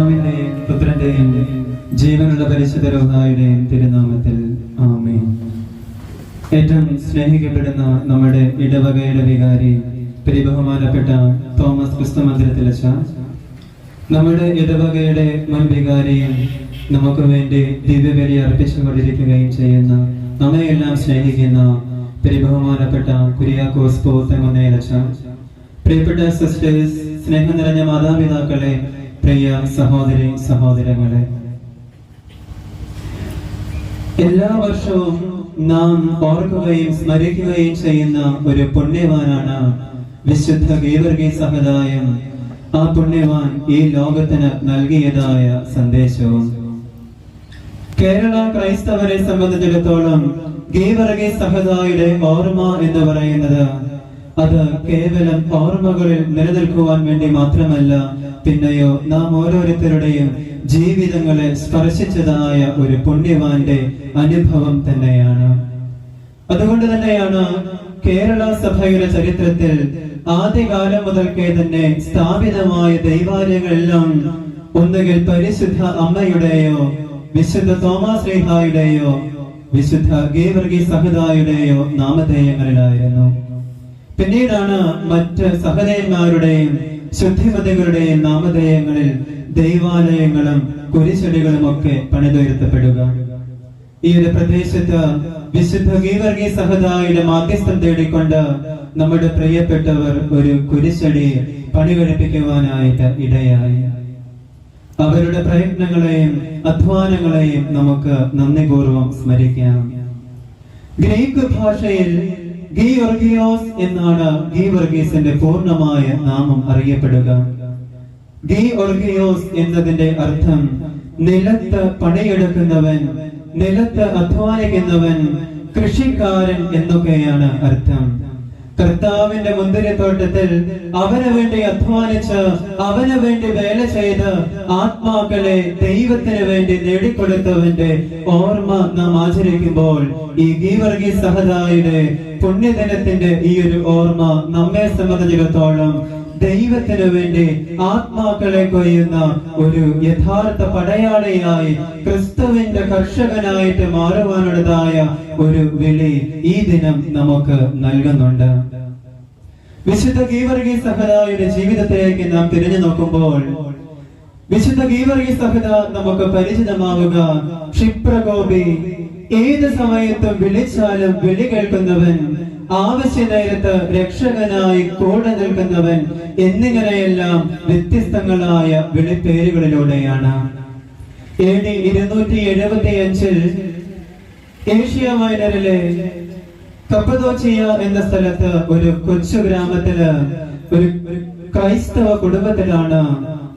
പിതാവിന്റെയും പുത്രന്റെയും ജീവനുള്ള പരിശുദ്ധ രോഗായുടെയും തിരുനാമത്തിൽ ആമേ ഏറ്റവും സ്നേഹിക്കപ്പെടുന്ന നമ്മുടെ ഇടവകയുടെ വികാരി പരിബഹുമാനപ്പെട്ട തോമസ് ക്രിസ്തു മന്ദിരത്തിലച്ച നമ്മുടെ ഇടവകയുടെ മുൻ വികാരിയും നമുക്ക് വേണ്ടി ദിവ്യബലി അർപ്പിച്ചുകൊണ്ടിരിക്കുകയും ചെയ്യുന്ന നമ്മയെല്ലാം സ്നേഹിക്കുന്ന പരിബഹുമാനപ്പെട്ട കുര്യാക്കോസ് പോത്തങ്ങുന്നേലച്ച പ്രിയപ്പെട്ട സിസ്റ്റേഴ്സ് സ്നേഹം നിറഞ്ഞ മാതാപിതാക്കളെ പ്രിയ സഹോദരി സഹോദരങ്ങളെ എല്ലാ വർഷവും നാം ഓർക്കുകയും സ്മരിക്കുകയും ചെയ്യുന്ന ഒരു പുണ്യവാനാണ് വിശുദ്ധ ഗീവർഗി സഹദായം ആ പുണ്യവാൻ ഈ ലോകത്തിന് നൽകിയതായ സന്ദേശവും. കേരള ക്രൈസ്തവരെ സംബന്ധിച്ചിടത്തോളം ഗീവർഗി സഹദായുടെ ഓർമ്മ എന്ന് പറയുന്നത് അത് കേവലം ഓർമ്മകളിൽ നിലനിൽക്കുവാൻ വേണ്ടി മാത്രമല്ല പിന്നെയോ നാം ഓരോരുത്തരുടെയും ജീവിതങ്ങളെ സ്പർശിച്ചതായ ഒരു പുണ്യവാന്റെ അനുഭവം തന്നെയാണ്. അതുകൊണ്ട് തന്നെയാണ് കേരള സഭയുടെ ചരിത്രത്തിൽ ആദ്യകാലം മുതൽക്കേ തന്നെ സ്ഥാപിതമായ ദൈവാലയങ്ങളെല്ലാം ഒന്നുകിൽ പരിശുദ്ധ അമ്മയുടെയോ വിശുദ്ധ തോമാ ശ്രീഹായുടെയോ വിശുദ്ധ ഗേവർഗി സഹദായുടെയോ നാമധേയങ്ങളിലായിരുന്നു. പിന്നീടാണ് മറ്റ് സഹദേവന്മാരുടെയും ശുദ്ധിമതികളുടെയും നാമധേയങ്ങളിൽ ദൈവാലയങ്ങളും കുരിശടികളും ഒക്കെ പണിതുയർത്തപ്പെടുക. ഈ ഒരു പ്രദേശത്ത് വിശുദ്ധ ഗീവർഗി സഹദായുടെ മാധ്യസ്ഥം തേടിക്കൊണ്ട് നമ്മുടെ പ്രിയപ്പെട്ടവർ ഒരു കുരിശടി പണി കഴിപ്പിക്കുവാനായിട്ട് ഇടയായി. അവരുടെ പ്രയത്നങ്ങളെയും അധ്വാനങ്ങളെയും നമുക്ക് നന്ദിപൂർവം സ്മരിക്കാം. ഗ്രീക്ക് ഭാഷയിൽ ഗീവർഗിയോസ് എന്നാണ് ഗീവർഗീസിന്റെ പൂർണമായ നാമം അറിയപ്പെടുക. ഗീവർഗിയോസ് എന്നതിന്റെ അർത്ഥം നിലത്ത് പണിയെടുക്കുന്നവൻ നിലത്ത് അധ്വാനിക്കുന്നവൻ കൃഷിക്കാരൻ എന്നൊക്കെയാണ് അർത്ഥം. കർത്താവിന്റെ മുന്തിരിത്തോട്ടത്തിൽ അവന് വേണ്ടി അധ്വാനിച്ച് അവന് വേണ്ടി വേല ചെയ്ത് ആത്മാക്കളെ ദൈവത്തിന് വേണ്ടി നേടിക്കൊടുത്തവന്റെ ഓർമ്മ നാം ആചരിക്കുമ്പോൾ ഈ ഗീവർഗി സഹതായുടെ പുണ്യദിനത്തിന്റെ ഈ ഒരു ഓർമ്മ നമ്മെ സംബന്ധിച്ചിടത്തോളം ദൈവത്തിന് വേണ്ടി ആത്മാക്കളെ കൊയ്യുന്ന ഒരു യഥാർത്ഥ പടയാളിയായി ക്രിസ്തുവിന്റെ കർഷകനായിട്ട് മാറുവാനുള്ളതായ ഒരു വിളി ഈ ദിനം നമുക്ക് നൽകുന്നുണ്ട്. വിശുദ്ധ ഗീവർഗി സഹതായുടെ ജീവിതത്തിലേക്ക് നാം തിരിഞ്ഞു നോക്കുമ്പോൾ വിശുദ്ധ ഗീവർഗി സഹത നമുക്ക് പരിചിതമാവുക ക്ഷിപ്രകോപി ഏത് സമയത്തും വിളിച്ചാലും വിളി കേൾക്കുന്നവൻ ആവശ്യ നേരത്ത് രക്ഷകനായി കൂടെ നിൽക്കുന്നവൻ എന്നിങ്ങനെയെല്ലാം വ്യത്യസ്തങ്ങളായ വിളിപ്പേരുകളിലൂടെയാണ്. എ ഡി ഇരുന്നൂറ്റി എഴുപത്തി അഞ്ചിൽ ഏഷ്യ മൈനറിലെ കപ്പദോച്ചിയ എന്ന സ്ഥലത്ത് ഒരു കൊച്ചു ഗ്രാമത്തിൽ ഒരു ക്രൈസ്തവ കുടുംബത്തിലാണ്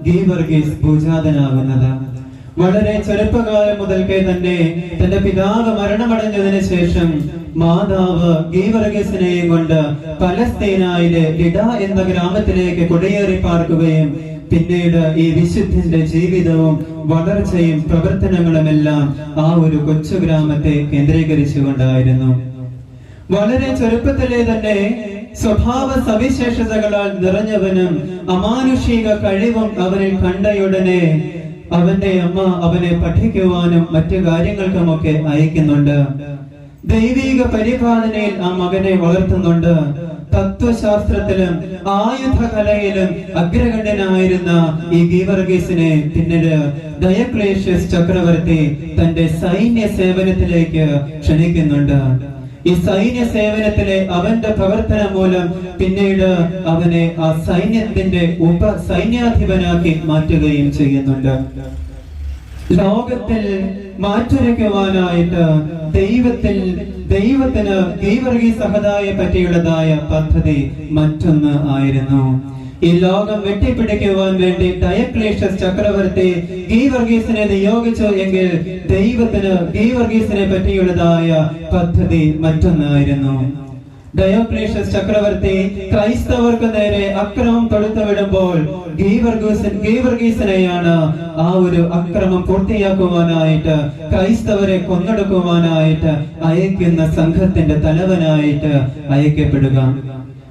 ഗീവർഗീസ് പൂജാതനാകുന്നത് വളരെ ചെറുപ്പകാലം മുതൽക്കേ തന്നെ തന്റെ പിതാവ് മരണമടഞ്ഞതിന് ശേഷം മാതാവ് ഗീവർഗസിനെയും കൊണ്ട് പലസ്തീനായിലെ ലിഡ എന്ന ഗ്രാമത്തിലേക്ക് കുടിയേറി പാർക്കുകയും പിന്നീട് ഈ വിശുദ്ധന്റെ ജീവിതവും വളർച്ചയും പ്രവർത്തനങ്ങളുമെല്ലാം ആ ഒരു കൊച്ചു ഗ്രാമത്തെ കേന്ദ്രീകരിച്ചുകൊണ്ടായിരുന്നു. വളരെ ചെറുപ്പത്തിലെ തന്നെ സ്വഭാവ സവിശേഷതകളാൽ നിറഞ്ഞവനും അമാനുഷിക കഴിവും അവനിൽ കണ്ടയുടനെ അവന്റെ അമ്മ അവനെ പഠിക്കുവാനും മറ്റു കാര്യങ്ങൾക്കുമൊക്കെ അയക്കുന്നുണ്ട്. ദൈവിക പരിപാലനയിൽ ആ മകനെ വളർത്തുന്നുണ്ട്. തത്വശാസ്ത്രത്തിലും ആയുധകലയിലും അഗ്രഗണ്യനായിരുന്ന ഈ ഗീവർഗീസിനെ പിന്നീട് ഡയക്ലേഷ്യസ് ചക്രവർത്തി തന്റെ സൈന്യ സേവനത്തിലേക്ക് ക്ഷണിക്കുന്നുണ്ട്. ഈ സൈന്യ സേവനത്തിലെ അവന്റെ പ്രവർത്തനം മൂലം പിന്നീട് അവനെ ആ സൈന്യത്തിന്റെ ഉപ സൈന്യാധിപനാക്കി മാറ്റുകയും ചെയ്യുന്നുണ്ട്. ലോകത്തിൽ മാറ്റുരയ്ക്കുവാനായിട്ട് ദൈവത്തിൽ ദൈവത്തിന് ദൈവർഗീ സഹതായെ പറ്റിയുള്ളതായ പദ്ധതി മറ്റൊന്ന് ആയിരുന്നു. ഈ ലോകം വെട്ടിപ്പിടിക്കുവാൻ വേണ്ടി ഡയക്ലേഷ ചക്രവർത്തി ഗീവർഗീസിനെ നിയോഗിച്ചു എങ്കിൽ ദൈവത്തിന് ഗീവർഗീസിനെ പറ്റിയുള്ളതായ പദ്ധതി മറ്റൊന്നായിരുന്നു. ഡയോക്ലേഷ്യസ് ചക്രവർത്തി ക്രൈസ്തവർക്ക് നേരെ അക്രമം തൊടുത്തുവിടുമ്പോൾ ഗീവർഗീസൻ ഗീവർഗീസനെയാണ് ആ ഒരു അക്രമം പൂർത്തിയാക്കുവാനായിട്ട് ക്രൈസ്തവരെ കൊന്നെടുക്കുവാനായിട്ട് അയക്കുന്ന സംഘത്തിന്റെ തലവനായിട്ട് അയക്കപ്പെടുക.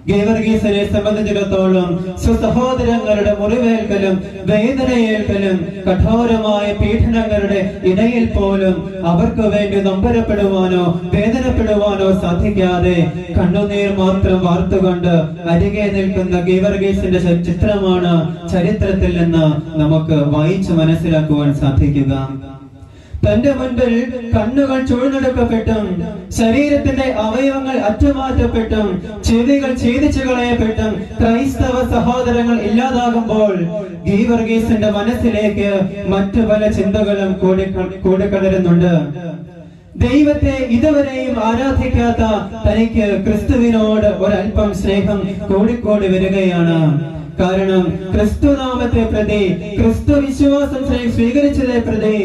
ഗീവർഗീസിനെ സംബന്ധിച്ചിടത്തോളം സ്വസഹോദരങ്ങളുടെ മുറിവേൽക്കലും വേദനയേൽക്കലും കഠോരമായ പീഡനങ്ങളുടെ ഇടയിൽ പോലും അവർക്ക് വേണ്ടി നൊമ്പരപ്പെടുവാനോ വേദനപ്പെടുവാനോ സാധിക്കാതെ കണ്ണുനീർ മാത്രം വാർത്തുകൊണ്ട് അരികെ നിൽക്കുന്ന ഗീവർഗീസിന്റെ ചിത്രമാണ് ചരിത്രത്തിൽ നിന്ന് നമുക്ക് വായിച്ചു മനസ്സിലാക്കുവാൻ സാധിക്കുക. തന്റെ മുൻപിൽ കണ്ണുകൾ ചുഴന്നെടുക്കപ്പെട്ടും ശരീരത്തിന്റെ അവയവങ്ങൾ അറ്റുമാറ്റപ്പെട്ടും ചെവികൾ ഛേദിച്ചു കളയപ്പെട്ടും ക്രൈസ്തവ സഹോദരങ്ങൾ ഇല്ലാതാകുമ്പോൾ ഗീവർഗീസിന്റെ മനസ്സിലേക്ക് മറ്റു പല ചിന്തകളും കൂടി ദൈവത്തെ ഇതുവരെയും ആരാധിക്കാത്ത തനിക്ക് ക്രിസ്തുവിനോട് ഒരല്പം സ്നേഹം കൂടിക്കൂടി വരികയാണ്. കാരണം ക്രിസ്തുനാമത്തെ പ്രതി ക്രിസ്തു വിശ്വാസം സ്വീകരിച്ചതേ പ്രതി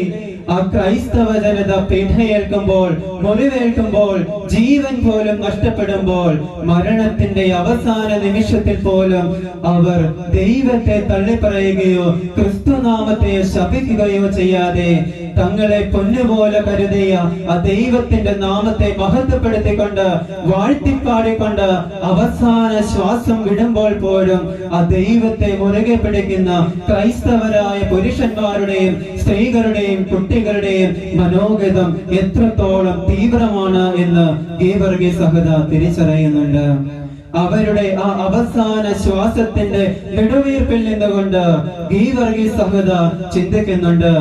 ആ ക്രൈസ്തവ ജനത പിണയേൽക്കുമ്പോൾ മുറിവേൽക്കുമ്പോൾ ജീവൻ പോലും നഷ്ടപ്പെടുമ്പോൾ മരണത്തിന്റെ അവസാന നിമിഷത്തിൽ പോലും അവർ ദൈവത്തെ തള്ളിപ്പറയുകയോ ക്രിസ്തുനാമത്തെ ശപിക്കുകയോ ചെയ്യാതെ തങ്ങളെ പൊന്നുപോലെ കരുതിയ ആ ദൈവത്തിന്റെ നാമത്തെ മഹത്വപ്പെടുത്തിക്കൊണ്ട് വാഴ്ത്തിപ്പാടിക്കൊണ്ട് അവസാന ശ്വാസം വിടുമ്പോൾ പോലും ആ ദൈവത്തെ മുറുകെ പിടിക്കുന്ന ക്രൈസ്തവരായ പുരുഷന്മാരുടെയും സ്ത്രീകളുടെയും കുട്ടികളുടെയും മനോഗതം എത്രത്തോളം തീവ്രമാണ് എന്ന് ഗീവർഗി സഹത തിരിച്ചറിയുന്നുണ്ട്. അവരുടെ ആ അവസാന ശ്വാസത്തിന്റെ നെടുവീർപ്പിൽ നിന്നുകൊണ്ട് ഗീവർഗി സഹത ചിന്തിക്കുന്നുണ്ട്.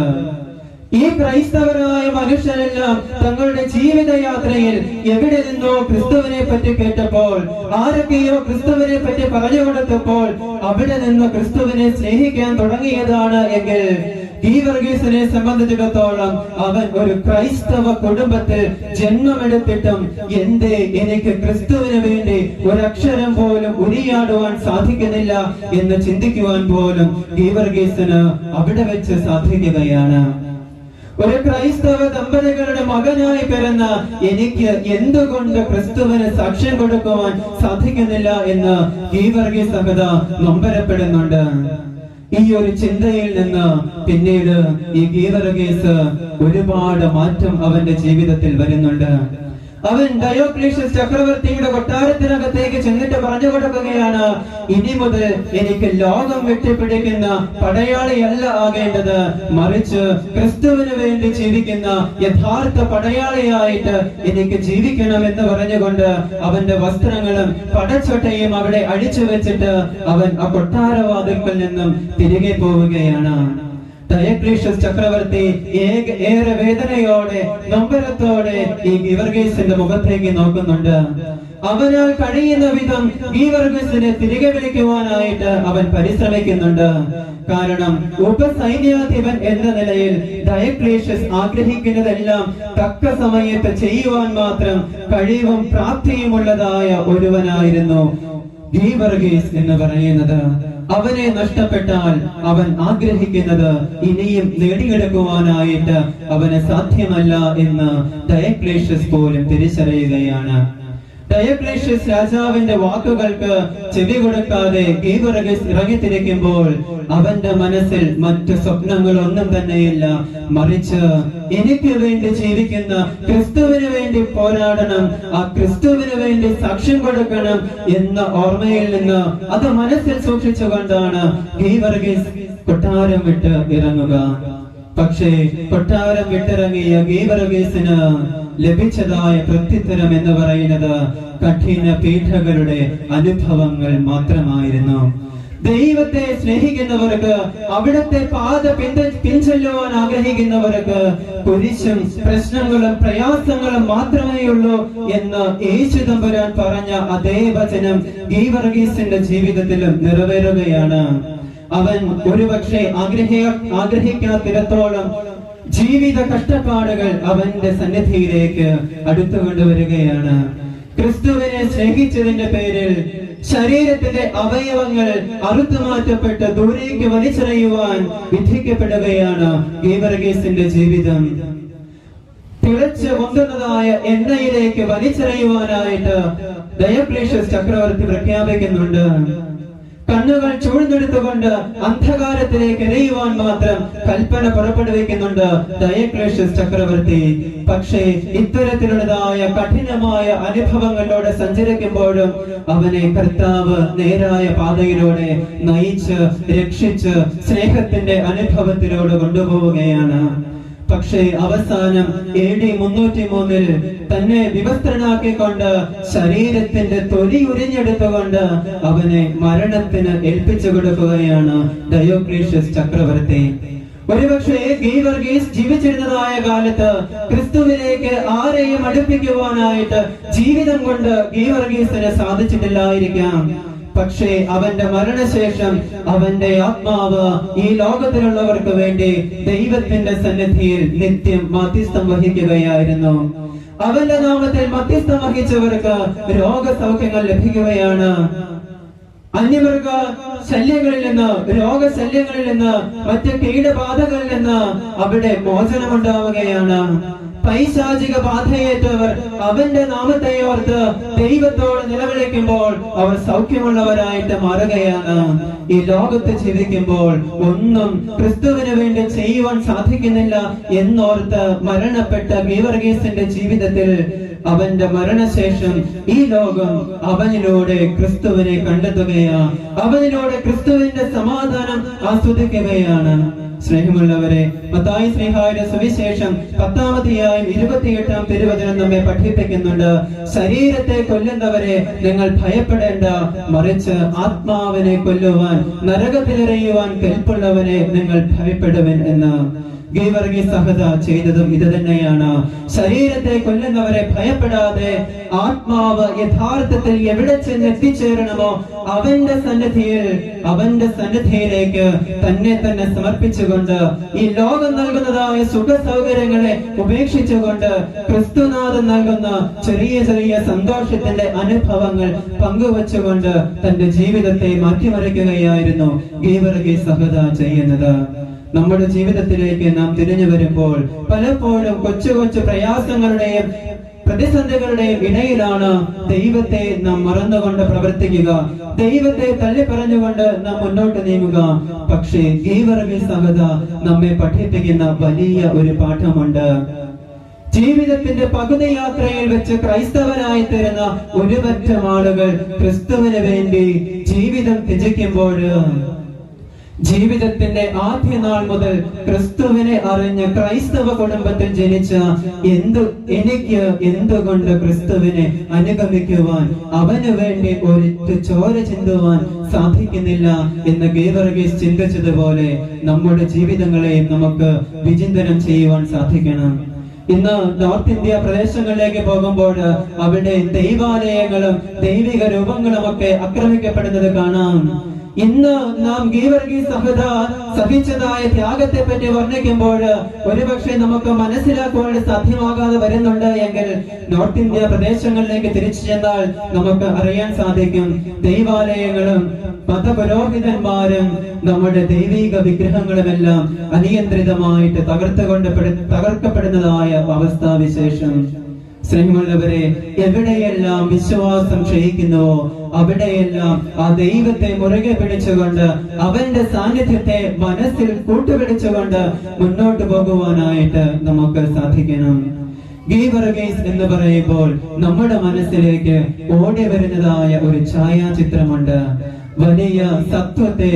ഈ ക്രൈസ്തവരായ മനുഷ്യരെല്ലാം തങ്ങളുടെ ജീവിതയാത്രയിൽ എവിടെ നിന്നോ ക്രിസ്തുവിനെ പറ്റി കേട്ടപ്പോൾ ആരൊക്കെയോ ക്രിസ്തുവിനെ പറ്റി പറഞ്ഞു കൊടുത്തപ്പോൾ അവിടെ നിന്ന് ക്രിസ്തുവിനെ സ്നേഹിക്കാൻ തുടങ്ങിയതാണ് എങ്കിൽ ഈ വർഗീസിനെ സംബന്ധിച്ചിടത്തോളം അവൻ ഒരു ക്രൈസ്തവ കുടുംബത്തിൽ ജന്മമെടുത്തിട്ടും എന്തേ എനിക്ക് ക്രിസ്തുവിന് വേണ്ടി ഒരക്ഷരം പോലും ഉരിയാടുവാൻ സാധിക്കുന്നില്ല എന്ന് ചിന്തിക്കുവാൻ പോലും ഈ വർഗീസിന് അവിടെ വെച്ച് സാധിക്കുകയാണ്. ഒരു ക്രൈസ്തവ ദമ്പതികളുടെ മകനായി പിറന്ന എനിക്ക് എന്തുകൊണ്ട് ക്രിസ്തുവിന് സാക്ഷ്യം കൊടുക്കുവാൻ സാധിക്കുന്നില്ല എന്ന് ഈ വർഗീയ സഹത നൊമ്പരപ്പെടുന്നുണ്ട്. ഈ ഒരു ചിന്തയിൽ നിന്ന് പിന്നീട് ഈ ഗീവർഗീസ് ഒരുപാട് മാറ്റം അവന്റെ ജീവിതത്തിൽ വരുന്നുണ്ട്. അവൻ ഡയോക്ലേഷ്യസ് ചക്രവർത്തിയുടെ കൊട്ടാരത്തിനകത്തേക്ക് ചെന്നിട്ട് പറഞ്ഞു കൊടുക്കുകയാണ് ഇനി മുതൽ എനിക്ക് ലോകം വെട്ടിപ്പിടിക്കുന്ന പടയാളിയല്ല ആകേണ്ടത്. മറിച്ച് ക്രിസ്തുവിന് വേണ്ടി ജീവിക്കുന്ന യഥാർത്ഥ പടയാളിയായിട്ട് എനിക്ക് ജീവിക്കണം എന്ന് പറഞ്ഞുകൊണ്ട് അവന്റെ വസ്ത്രങ്ങളും പടച്ചൊട്ടയും അവിടെ അഴിച്ചു വെച്ചിട്ട് അവൻ ആ കൊട്ടാരവാതിൽക്കൽ നിന്നും തിരികെ പോവുകയാണ്. ഡയക്ലീഷ്യസ് ചക്രവർത്തി ഏറെ വേദനയോടെ നൊമ്പരത്തോടെ ഈ ഗിവർഗീസിന്റെ മുഖത്തേക്ക് നോക്കുന്നുണ്ട്. അവനാൽ കഴിയുന്ന വിധം ഗീവർഗീസിനെ തിരികെ വിളിക്കുവാനായിട്ട് അവൻ പരിശ്രമിക്കുന്നുണ്ട്. കാരണം ഉപസൈന്യാധിപൻ എന്ന നിലയിൽ ഡയക്ലീഷ്യസ് ആഗ്രഹിക്കുന്നതെല്ലാം തക്ക സമയത്ത് ചെയ്യുവാൻ മാത്രം കഴിവും പ്രാപ്തിയുമുള്ളതായ ഒരുവനായിരുന്നു ഗീവർഗീസ് എന്ന് പറയുന്നത്. അവനെ നഷ്ടപ്പെട്ടാൽ അവൻ ആഗ്രഹിക്കുന്നത് ഇനിയും നേടിയെടുക്കുവാനായിട്ട് അവന് സാധ്യമല്ല എന്ന് പോലും തിരിച്ചറിയുകയാണ്. ഡയക്ലേഷ്യസ് രാജാവിന്റെ വാക്കുകൾക്ക് ചെവി കൊടുക്കാതെ ഗീവർഗീസ് ഇറങ്ങിത്തിരിക്കുമ്പോൾ അവന്റെ മനസ്സിൽ മറ്റു സ്വപ്നങ്ങൾ ഒന്നും തന്നെയില്ല. മറിച്ച് എനിക്ക് വേണ്ടി ജീവിക്കുന്ന ക്രിസ്തുവിന് വേണ്ടി പോരാടണം ആ ക്രിസ്തുവിന് വേണ്ടി സാക്ഷ്യം കൊടുക്കണം എന്ന ഓർമ്മയിൽ നിന്ന് അത് മനസ്സിൽ സൂക്ഷിച്ചുകൊണ്ടാണ് ഗീവർഗീസ് കൊട്ടാരം വിട്ട് ഇറങ്ങുക. പക്ഷേ കൊട്ടാരം വിട്ടിറങ്ങിയ ഗീവർഗീസിന് ലഭിച്ചതായ പ്രത്യുത്തരം എന്ന് പറയുന്നത് കഠിന പീഠകളുടെ അനുഭവങ്ങൾ മാത്രമായിരുന്നു. ദൈവത്തെ സ്നേഹിക്കുന്നവർക്ക് അവിടത്തെ പാത പിന്ത പിൻചെല്ലുവാൻ ആഗ്രഹിക്കുന്നവർക്ക് കുരിശും പ്രശ്നങ്ങളും പ്രയാസങ്ങളും മാത്രമേ ഉള്ളൂ എന്ന് യേശു തമ്പുരാൻ പറഞ്ഞ അതേ വചനം ഗീവർഗീസിന്റെ ജീവിതത്തിലും നിറവേറുകയാണ്. അവൻ ഒരുപക്ഷെ ആഗ്രഹ ആഗ്രഹിക്കാത്തിടത്തോളം ജീവിത കഷ്ടപ്പാടുകൾ അവന്റെ സന്നിധിയിലേക്ക് അടുത്തു കൊണ്ടുവരികയാണ്. ക്രിസ്തുവിനെ സ്നേഹിച്ചതിന്റെ പേരിൽ ശരീരത്തിന്റെ അവയവങ്ങൾ അറുത്തുമാറ്റപ്പെട്ട് ദൂരേക്ക് വലിച്ചെറിയുവാൻ വിധിക്കപ്പെടുകയാണ് ഗീവർഗീസിന്റെ ജീവിതം. തിളച്ച് പൊന്തുന്നതായ എണ്ണയിലേക്ക് വലിച്ചെറിയുവാനായിട്ട് ഡയക്ലീഷ്യസ് ചക്രവർത്തി പ്രഖ്യാപിക്കുന്നുണ്ട്. കണ്ണുകൾ ചൂഴ്ന്നെടുത്തുകൊണ്ട് അന്ധകാരത്തിലേക്ക് എറിയുവാൻ മാത്രം കൽപ്പന പുറപ്പെടുവിക്കുന്നുണ്ട് ഡയക്ലേഷ്യസ് ചക്രവർത്തി. പക്ഷേ ഇത്തരത്തിലുള്ളതായ കഠിനമായ അനുഭവങ്ങളിലൂടെ സഞ്ചരിക്കുമ്പോഴും അവനെ കർത്താവ് നേരായ പാതയിലൂടെ നയിച്ച് രക്ഷിച്ച് സ്നേഹത്തിന്റെ അനുഭവത്തിലൂടെ കൊണ്ടുപോവുകയാണ്. പക്ഷേ അവസാനം എ ഡി മുന്നൂറ്റി മൂന്നിൽ തന്നെ വിവസ്ത്രനാക്കിക്കൊണ്ട് ശരീരത്തിന്റെ തൊലി ഉരിഞ്ഞെടുത്തുകൊണ്ട് അവനെ മരണത്തിന് ഏൽപ്പിച്ചു കൊടുക്കുകയാണ് ഡയോക്രീഷ്യസ് ചക്രവർത്തി. ഒരുപക്ഷെ ഗീവർഗീസ് ജീവിച്ചിരുന്നതായ കാലത്ത് ക്രിസ്തുവിലേക്ക് ആരെയും അടുപ്പിക്കുവാനായിട്ട് ജീവിതം കൊണ്ട് ഗീവർഗീസിന് സാധിച്ചിട്ടില്ലായിരിക്കാം. പക്ഷേ അവന്റെ മരണശേഷം അവന്റെ ആത്മാവ് ഈ ലോകത്തിലുള്ളവർക്ക് വേണ്ടി ദൈവത്തിന്റെ സന്നിധിയിൽ നിത്യം മധ്യസ്ഥം വഹിക്കുകയായിരുന്നു. അവന്റെ നാമത്തിൽ മധ്യസ്ഥം വഹിച്ചവർക്ക് രോഗസൗഖ്യങ്ങൾ ലഭിക്കുകയാണ്. അന്യമൃഗ ശല്യങ്ങളിൽ നിന്ന് രോഗശല്യങ്ങളിൽ നിന്ന് മറ്റ് കീടബാധകളിൽ നിന്ന് അവിടെ മോചനമുണ്ടാവുകയാണ്. പൈശാചിക ബാധയേറ്റവർ അവന്റെ നാമത്തെ ഓർത്ത് ദൈവത്തോട് നിലവിളിക്കുമ്പോൾ അവർ സൗഖ്യമുള്ളവരായിട്ട് മാറുകയാണ്. ഈ ലോകത്ത് ജീവിക്കുമ്പോൾ ഒന്നും ക്രിസ്തുവിന് വേണ്ടി ചെയ്യുവാൻ സാധിക്കുന്നില്ല എന്നോർത്ത് മരണപ്പെട്ട ഗീവർഗീസിന്റെ ജീവിതത്തിൽ അവന്റെ മരണശേഷം ഈ ലോകം അവനിലൂടെ ക്രിസ്തുവിനെ കണ്ടെത്തുകയാ. അവനിലൂടെ ക്രിസ്തുവിന്റെ സമാധാനം ആസ്വദിക്കുകയാണ്. സ്നേഹമുള്ളവരെ മത്തായി സ്നേഹായുടെ സുവിശേഷം പത്താമതിയായും ഇരുപത്തിയെട്ടാം തിരുവചനം നമ്മെ പഠിപ്പിക്കുന്നുണ്ട്. ശരീരത്തെ കൊല്ലുന്നവരെ നിങ്ങൾ ഭയപ്പെടേണ്ട. മറിച്ച് ആത്മാവിനെ കൊല്ലുവാൻ നരകത്തിലെറിയുവാൻ കെൽപ്പുള്ളവനെ നിങ്ങൾ ഭയപ്പെടുവൻ എന്ന്. ഗീവർഗി സഹത ചെയ്തതും ഇത് തന്നെയാണ്. ശരീരത്തെ കൊല്ലുന്നവരെ ഭയപ്പെടാതെ ആത്മാവ് യഥാർത്ഥത്തിൽ എവിടെ ചെന്ന് എത്തിച്ചേരണമോ അവന്റെ സന്നിധിയിൽ അവന്റെ സന്നിധിയിലേക്ക് തന്നെ തന്നെ സമർപ്പിച്ചുകൊണ്ട് ഈ ലോകം നൽകുന്നതായ സുഖ സൗകര്യങ്ങളെ ഉപേക്ഷിച്ചുകൊണ്ട് ക്രിസ്തുനാഥൻ നൽകുന്ന ചെറിയ ചെറിയ സന്തോഷത്തിന്റെ അനുഭവങ്ങൾ പങ്കുവച്ചുകൊണ്ട് തന്റെ ജീവിതത്തെ മാറ്റിമറിക്കുകയായിരുന്നു ഗീവർഗി സഹത ചെയ്യുന്നത്. നമ്മുടെ ജീവിതത്തിലേക്ക് നാം തിരിഞ്ഞു വരുമ്പോൾ പലപ്പോഴും കൊച്ചു കൊച്ചു പ്രയാസങ്ങളുടെയും പ്രതിസന്ധികളുടെയും ഇടയിലാണ് ദൈവത്തെ നാം മറന്നുകൊണ്ട് പ്രവർത്തിക്കുക. ദൈവത്തെ തള്ളി പറഞ്ഞുകൊണ്ട് നാം മുന്നോട്ട് നീങ്ങുക. പക്ഷേ ഗീവർഗി സഹത നമ്മെ പഠിപ്പിക്കുന്ന വലിയ ഒരു പാഠമുണ്ട്. ജീവിതത്തിന്റെ പകുതി യാത്രയിൽ വെച്ച് ക്രൈസ്തവനായി തരുന്ന ഒരുപറ്റം ആളുകൾ ക്രിസ്തുവിന് വേണ്ടി ജീവിതം ത്യജിക്കുമ്പോൾ ജീവിതത്തിന്റെ ആദ്യ നാൾ മുതൽ ക്രിസ്തുവിനെ അറിഞ്ഞ് ക്രൈസ്തവ കുടുംബത്തിൽ ജനിച്ച എന്തു എനിക്ക് എന്തുകൊണ്ട് ക്രിസ്തുവിനെ അനുഗമിക്കുവാൻ അവന് വേണ്ടി ഒരു ചോര ചിന്തുവാൻ സാധിക്കുന്നില്ല എന്ന് ഗേവർഗീസ് ചിന്തിച്ചതുപോലെ നമ്മുടെ ജീവിതങ്ങളെയും നമുക്ക് വിചിന്തനം ചെയ്യുവാൻ സാധിക്കണം. ഇന്ന് നോർത്ത് ഇന്ത്യ പ്രദേശങ്ങളിലേക്ക് പോകുമ്പോൾ അവിടെ ദൈവാലയങ്ങളും ദൈവിക രൂപങ്ങളും ഒക്കെ ആക്രമിക്കപ്പെടുന്നത് കാണാം. ഇന്ന് നാം ഗീവർഗീ സഹത സഹിച്ചതായ ത്യാഗത്തെ പറ്റി വർണിക്കുമ്പോൾ ഒരുപക്ഷെ നമുക്ക് മനസ്സിലാക്കുവാൻ സാധ്യമാകാതെ വരുന്നുണ്ട് എങ്കിൽ നോർത്ത് ഇന്ത്യ പ്രദേശങ്ങളിലേക്ക് തിരിച്ചു ചെന്നാൽ നമുക്ക് അറിയാൻ സാധിക്കും. ദൈവാലയങ്ങളും മതപുരോഹിതന്മാരും നമ്മുടെ ദൈവിക വിഗ്രഹങ്ങളുമെല്ലാം അനിയന്ത്രിതമായിട്ട് തകർത്തുകൊണ്ട് തകർക്കപ്പെടുന്നതായ അവസ്ഥാവിശേഷം. സ്നേഹമുള്ളവരെ എവിടെയെല്ലാം വിശ്വാസം ക്ഷയിക്കുന്നുവോ അവിടെയെല്ലാം ആ ദൈവത്തെ മുറുകെ പിടിച്ചുകൊണ്ട് അവന്റെ സാന്നിധ്യത്തെ മനസ്സിൽ കൂട്ടുപിടിച്ചുകൊണ്ട് മുന്നോട്ട് പോകുവാനായിട്ട് നമുക്ക് സാധിക്കണം. ഗീവർഗീസ് എന്ന് പറയുമ്പോൾ നമ്മുടെ മനസ്സിലേക്ക് ഓടി വരുന്നതായ ഒരു ഛായാചിത്രമുണ്ട്. വലിയ സത്വത്തെ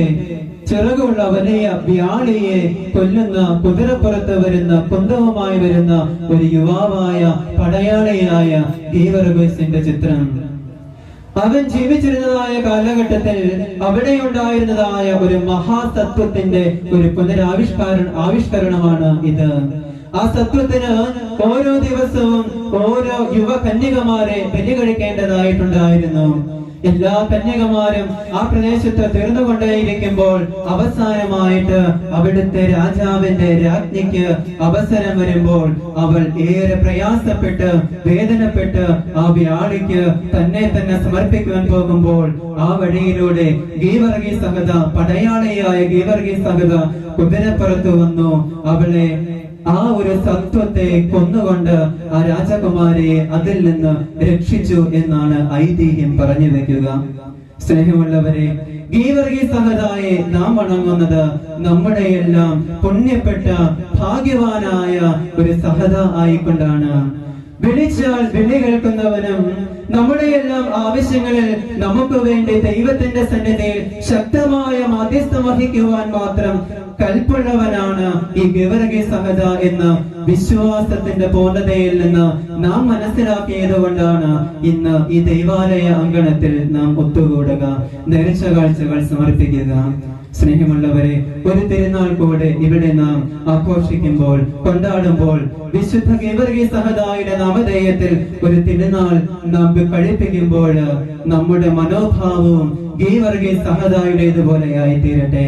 ചിറകുള്ള വലിയ വ്യാളിയെ കൊല്ലുന്ന കുതിരപ്പുറത്ത് വരുന്ന കുന്തവുമായി വരുന്ന ഒരു യുവാവായ പടയാളിയായ ഗീവർഗസിന്റെ ചിത്രം. അവൻ ജീവിച്ചിരുന്നതായ കാലഘട്ടത്തിൽ അവിടെ ഉണ്ടായിരുന്നതായ ഒരു മഹാസത്വത്തിന്റെ ഒരു പുനരാവിഷ്കാര ആവിഷ്കരണമാണ് ഇത്. ആ സത്വത്തിന് ഓരോ ദിവസവും ഓരോ യുവ കന്യകമാരെ ബലി കഴിക്കേണ്ടതായിട്ടുണ്ടായിരുന്നു എല്ലാ കന്യകമാരും ആ പ്രദേശത്ത് തീർന്നുകൊണ്ടേയിരിക്കുമ്പോൾ അവസാനമായിട്ട് അവിടുത്തെ രാജാവിന്റെ രാജ്ഞിക്ക് അവസരം വരുമ്പോൾ അവൾ ഏറെ പ്രയാസപ്പെട്ട് വേദനപ്പെട്ട് ആ വ്യാളിക്ക് തന്നെ തന്നെ സമർപ്പിക്കുവാൻ പോകുമ്പോൾ ആ വഴിയിലൂടെ ഗീവർഗി സഹത പടയാളിയായ ഗീവർഗി സഹത കുതിരപ്പുറത്ത് വന്നു. അവളെ ആ ഒരു സത്വത്തെ കൊന്നുകൊണ്ട് ആ രാജകുമാരിയെ അതിൽ നിന്ന് രക്ഷിച്ചു എന്നാണ് ഐതിഹ്യം പറഞ്ഞു വെക്കുക. സ്നേഹമുള്ളവരെ ഗീവർഗി സഹതായെ നാം വണങ്ങുന്നത് നമ്മുടെ എല്ലാം പുണ്യപ്പെട്ട ഭാഗ്യവാനായ ഒരു സഹത ആയിക്കൊണ്ടാണ്. വിളിച്ചാൽ വിളി കേൾക്കുന്നവനും നമ്മുടെ എല്ലാം ആവശ്യങ്ങളിൽ നമുക്ക് വേണ്ടി ദൈവത്തിന്റെ സന്നിധിയിൽ ശക്തമായ മാധ്യസ്ഥം വഹിക്കുവാൻ മാത്രം കൽപ്പുള്ളവനാണ് ഈ ഗവരകി സഹജ എന്ന വിശ്വാസത്തിന്റെ പൂർണതയിൽ നിന്ന് നാം മനസ്സിലാക്കിയത് കൊണ്ടാണ് ഇന്ന് ഈ ദൈവാലയ അങ്കണത്തിൽ നാം ഒത്തുകൂടുക. നേർച്ച കാഴ്ചകൾ സമർപ്പിക്കുക. സ്നേഹമുള്ളവരെ ഒരു തിരുനാൾ കൂടെ ഇവിടെ നാം ആഘോഷിക്കുമ്പോൾ കൊണ്ടാടുമ്പോൾ വിശുദ്ധ ഗീവർഗി സഹദായുടെ നാമധേയത്തിൽ ഒരു തിരുനാൾ നാം കഴിപ്പിക്കുമ്പോൾ നമ്മുടെ മനോഭാവവും ഗീവർഗി സഹതായുടേതുപോലെയായി തീരട്ടെ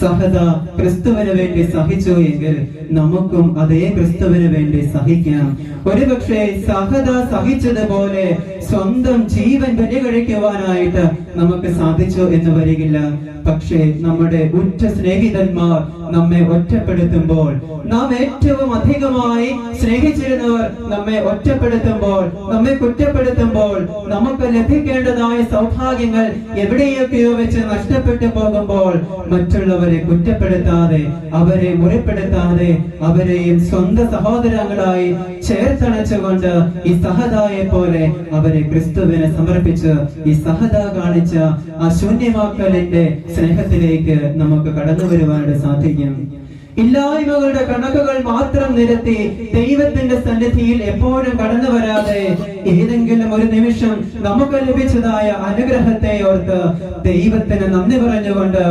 സഹത ക്രിസ്തുവിന് വേണ്ടി സഹിച്ചു എങ്കിൽ നമുക്കും അതേ ക്രിസ്തുവിന് വേണ്ടി സഹിക്കാം. ഒരുപക്ഷെ സഹത സഹിച്ചതുപോലെ സ്വന്തം ജീവൻ ബലി കഴിക്കുവാനായിട്ട് നമുക്ക് സാധിച്ചു എന്ന് വരികില്ല. പക്ഷേ നമ്മുടെ ഉറ്റ സ്നേഹിതന്മാർ നമ്മെ ഒറ്റപ്പെടുത്തുമ്പോൾ നാം ഏറ്റവും അധികമായി സ്നേഹിച്ചിരുന്നവർ നമ്മെ ഒറ്റപ്പെടുത്തുമ്പോൾ നമ്മെ കുറ്റപ്പെടുത്തുമ്പോൾ നമുക്ക് ലഭിക്കേണ്ടതായ സൗഭാഗ്യങ്ങൾ എവിടെയൊക്കെയോ വെച്ച് നഷ്ടപ്പെട്ടു പോകുമ്പോൾ മറ്റുള്ളവരെ കുറ്റപ്പെടുത്താതെ അവരെ മുറിപ്പെടുത്താതെ അവരെയും സ്വന്തം സഹോദരങ്ങളായി ചേർത്തണച്ചുകൊണ്ട് ഈ സഹതായെ പോലെ അവരെ ക്രിസ്തുവിനെ സമർപ്പിച്ച് ഈ സഹത കാണിച്ച ആ ശൂന്യമാക്കലിന്റെ സ്നേഹത്തിലേക്ക് നമുക്ക് കടന്നു വരുവാനായിട്ട് സാധിക്കും. ഇല്ലായ്മകളുടെ കണക്കുകൾ മാത്രം നിരത്തി ദൈവത്തിന്റെ സന്നിധിയിൽ എപ്പോഴും കടന്നു വരാതെ ഏതെങ്കിലും ഒരു നിമിഷം നമുക്ക് ലഭിച്ചതായ അനുഗ്രഹത്തെ ഓർത്ത് ദൈവത്തിന് നന്ദി പറഞ്ഞുകൊണ്ട്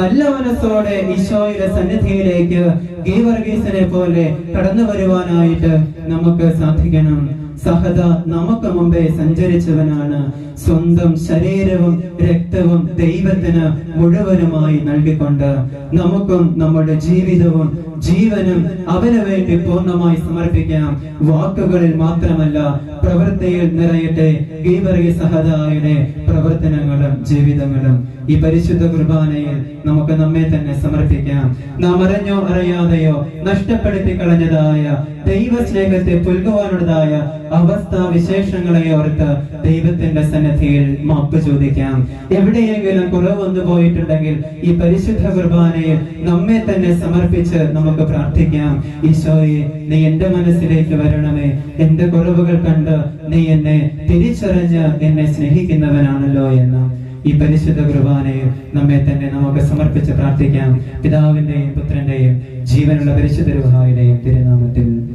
നല്ല മനസ്സോടെ ഈശോയുടെ സന്നിധിയിലേക്ക് ഗീവർഗീസിനെ പോലെ കടന്നു വരുവാനായിട്ട് നമുക്ക് സാധിക്കണം. സഹത നമുക്ക് മുമ്പേ സഞ്ചരിച്ചവനാണ്. സ്വന്തം ശരീരവും രക്തവും ദൈവത്തിന് മുഴുവനുമായി നൽകിക്കൊണ്ട് നമുക്കും നമ്മുടെ ജീവിതവും ജീവനും അവന് വേണ്ടി പൂർണമായി സമർപ്പിക്കാം. വാക്കുകളിൽ മാത്രമല്ല പ്രവൃത്തിയിൽ നിറയട്ടെ. ഗീവർഗി സഹതായുടെ പ്രവർത്തനങ്ങളും ജീവിതങ്ങളും. ഈ പരിശുദ്ധ കുർബാനയിൽ നമുക്ക് നമ്മെ തന്നെ സമർപ്പിക്കാം. നാം അറിഞ്ഞോ അറിയാതെയോ നഷ്ടപ്പെടുത്തി കളഞ്ഞതായ ദൈവ സ്നേഹത്തെ പുൽകുവാനുള്ളതായ അവസ്ഥ വിശേഷങ്ങളെ ഓർത്ത് ദൈവത്തിന്റെ സന്നദ്ധിയിൽ മാപ്പ് ചോദിക്കാം. എവിടെയെങ്കിലും കുറവ് വന്നു പോയിട്ടുണ്ടെങ്കിൽ ഈ പരിശുദ്ധ കുർബാനയിൽ നമ്മെ തന്നെ സമർപ്പിച്ച് നമുക്ക് പ്രാർത്ഥിക്കാം. ഈശോയെ നീ എന്റെ മനസ്സിലേക്ക് വരണമേ. എന്റെ കുറവുകൾ കണ്ട് നീ എന്നെ തിരിച്ചറിഞ്ഞ് എന്നെ സ്നേഹിക്കുന്നവനാണല്ലോ എന്ന്. ഈ പരിശുദ്ധ കുർബാനയെ നമ്മെ തന്നെ നമുക്ക് സമർപ്പിച്ച് പ്രാർത്ഥിക്കാം. പിതാവിന്റെയും പുത്രന്റെയും ജീവനുള്ള പരിശുദ്ധ രൂഹായുടെയും തിരുനാമത്തിൽ.